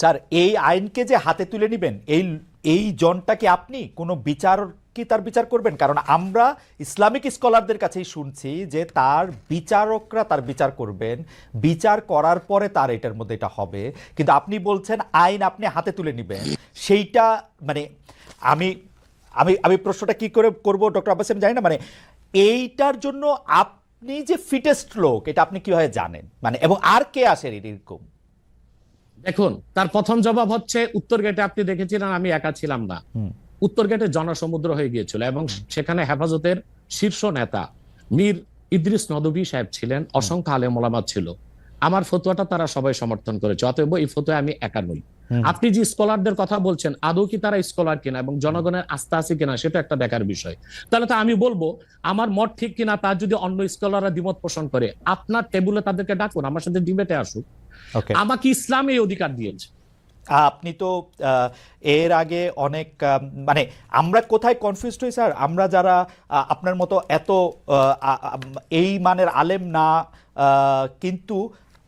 Sir, এই আইনকে যে হাতে তুলে নেবেন, এই এই জনটাকে আপনি কোনো বিচার কি তার বিচার করবেন? কারণ আমরা ইসলামিক স্কলারদের কাছেই শুনছি যে তার বিচারকরা তার বিচার করবেন, বিচার করার পরে তার এটার মধ্যে এটা হবে। কিন্তু আপনি বলছেন আইন আপনি হাতে তুলে নেবেন। সেইটা মানে আমি আমি আমি প্রশ্নটা কি করে করব ডক্টর আব্বাস আমি জানি না মানে এইটার জন্য আপনি যে ফিটেস্ট লোক, এটা আপনি কীভাবে জানেন? মানে এবং আর কে আসেন এরকম? দেখুন তার প্রথম জবাব হচ্ছে উত্তর গেটে আপনি দেখেছিলেন আমি একা ছিলাম না। উত্তর গেটে জনসমুদ্র হয়ে গিয়েছিল এবং সেখানে হেফাজতের শীর্ষ নেতা মীর ইদ্রিস নদবী সাহেব ছিলেন অসংখ্য আলেম ওলামা ছিল। আমার ফতুয়াটা তারা সবাই সমর্থন করেছে অতএব এই ফতুয়া আমি একা নই। আপনি যে স্কলারদের কথা বলছেন আদৌ কি তারা স্কলার কিনা এবং জনগণের আস্থা আছে কিনা সেটা একটা দেখার বিষয়। তাহলে তো আমি বলব আমার মত ঠিক কিনা তার যদি অন্য স্কলাররা দ্বিমত পোষণ করে আপনার টেবিলে তাদেরকে ডাকুন আমার সাথে ডিবেটে আসুক। আমাকে ইসলাম এই অধিকার দিয়েছে। আপনি তো আহ, এর আগে অনেক মানে আমরা কোথায় কনফিউজ হই স্যার আমরা যারা আপনার মতো এত এই মানের আলেম না আহ, কিন্তু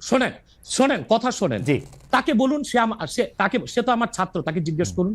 শোনেন শোনেন কথা শোনেন। তাকে বলুন সে আমার সে তাকে সে তো আমার ছাত্র তাকে জিজ্ঞেস করুন।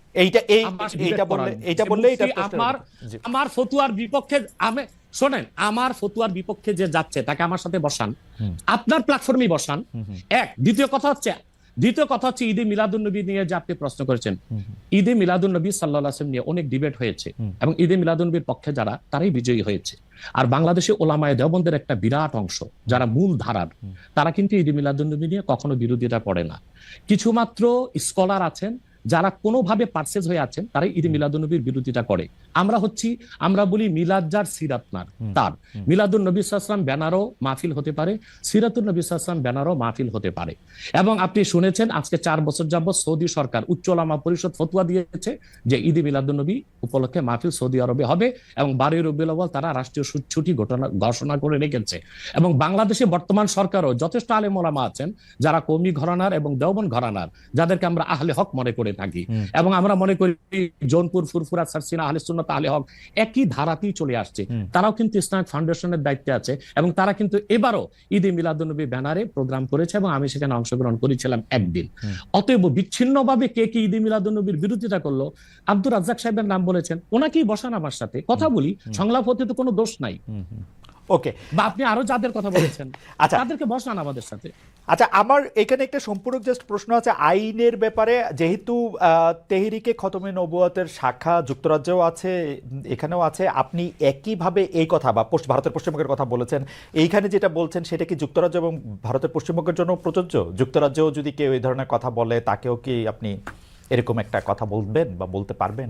এইটা এই এইটা বললে এইটা বললে এটা আমার আমার ফতুয়ার বিপক্ষে আমি শোনেন আমার ফতুয়ার বিপক্ষে যে যাচ্ছে তাকে আমার সাথে বসান। আপনার প্ল্যাটফর্মে বসান। এক দ্বিতীয় কথা হচ্ছে দ্বিতীয় কথা হচ্ছে ঈদে মিলাদুন্নবী নিয়ে যে আপনি প্রশ্ন করেছেন। ঈদে মিলাদুন্নবী সাল্লাহ আসলাম নিয়ে অনেক ডিবেট হয়েছে। এবং ঈদে মিলাদুন্নবীর পক্ষে যারা তারাই বিজয়ী হয়েছে। আর বাংলাদেশে ওলামায় দেওবন্দের একটা বিরাট অংশ যারা মূল ধারার তারা কিন্তু ঈদে মিলাদুন্নবী নিয়ে কখনো বিরোধিতা করে না। কিছুমাত্র স্কলার আছেন যারা কোনোভাবে পার্সেজ হয়ে আছেন তারাই ঈদে মিলাদুন্নবীর বিরোধিতা করে। আমরা হচ্ছি আমরা বলি মিলাদ যার সিরাতনার তার। মিলাদুল নবী সাল্লাম ব্যানারও মাহফিল হতে পারে সিরাতুল নবী সাল্লাম ব্যানারও মাহফিল হতে পারে। এবং আপনি শুনেছেন আজকে চার বছর যাবৎ সৌদি সরকার উচ্চলামা পরিষদ ফতুয়া দিয়েছে যে ঈদে মিলাদুল নবী উপলক্ষে মাহফিল সৌদি আরবে হবে এবং বারোই রবিউল আউয়াল তারা রাষ্ট্রীয় ছুটি ঘটনা ঘোষণা করে রেখেছে। এবং বাংলাদেশে বর্তমান সরকারও যথেষ্ট আলেম ওলামা আছেন যারা কৌমি ঘরানার এবং দেওবন ঘরানার যাদেরকে আমরা আহলে হক মনে করে থাকি। এবং আমরা মনে করি জৌনপুর ফুরফুরা সারসিনা আহলে সুন্নাত আহলে হক একই ধারাতেই চলে আসছে। তারাও কিন্তু ইসলামিক ফাউন্ডেশনের দায়িত্বে আছে এবং তারা কিন্তু এবারও ঈদে মিলাদুন্নবী ব্যানারে প্রোগ্রাম করেছে এবং আমি সেখানে অংশগ্রহণ করেছিলাম একদিন। অতএব বিচ্ছিন্নভাবে কে কে ঈদে মিলাদুন্নবীর বিরোধিতা করল? আব্দুর রাজ্জাক সাহেবের নাম বলেছেন ওনাকেই বসান আমার সাথে। কথা বলি সংলাপ হতে তো কোনো দোষ নাই। ওকে। বা আপনি আরও যাদের কথা বলেছেন আচ্ছা। তাদেরকে বসান আমাদের সাথে। আচ্ছা আমার এখানে একটা সম্পূরক জাস্ট প্রশ্ন আছে আইনের ব্যাপারে যেহেতু আহ, তেহরিকে খতমে নবুয়াতের শাখা যুক্তরাজ্যেও আছে এখানেও আছে আপনি একইভাবে এই কথা বা ভারতের পশ্চিমবঙ্গের কথা বলেছেন এইখানে যেটা বলছেন সেটা কি যুক্তরাজ্য এবং ভারতের পশ্চিমবঙ্গের জন্য প্রযোজ্য? যুক্তরাজ্যেও যদি কেউ এই ধরনের কথা বলে তাকেও কি আপনি এরকম একটা কথা বলবেন বা বলতে পারবেন?